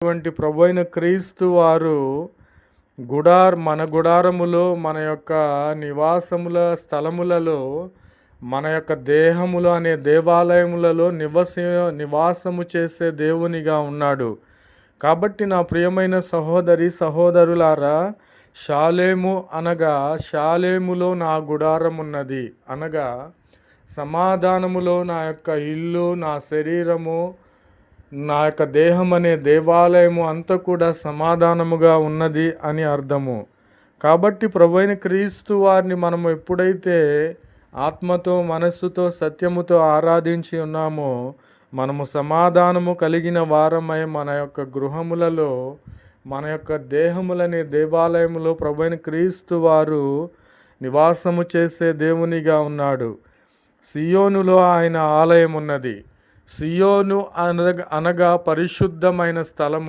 అటువంటి ప్రభు అయిన క్రీస్తు వారు గుడార్ మన గుడారములో మన యొక్క నివాసముల స్థలములలో మన యొక్క దేహములు అనే దేవాలయములలో నివస నివాసము చేసే దేవునిగా ఉన్నాడు. కాబట్టి నా ప్రియమైన సహోదరి సహోదరులారా షాలేము అనగా షాలేములో నా గుడారం ఉన్నది అనగా సమాధానములో నా యొక్క ఇల్లు నా శరీరము నా యొక్క దేహం అనే దేవాలయము అంతా కూడా సమాధానముగా ఉన్నది అని అర్థము. కాబట్టి ప్రభైన క్రీస్తు వారిని మనము ఎప్పుడైతే ఆత్మతో మనస్సుతో సత్యముతో ఆరాధించి ఉన్నామో మనము సమాధానము కలిగిన వారమై మన యొక్క గృహములలో మన యొక్క దేహములనే దేవాలయములో ప్రభైన క్రీస్తు వారు నివాసము చేసే దేవునిగా ఉన్నాడు. సియోనులో ఆయన ఆలయం ఉన్నది సియోను అనగా అనగా పరిశుద్ధమైన స్థలము.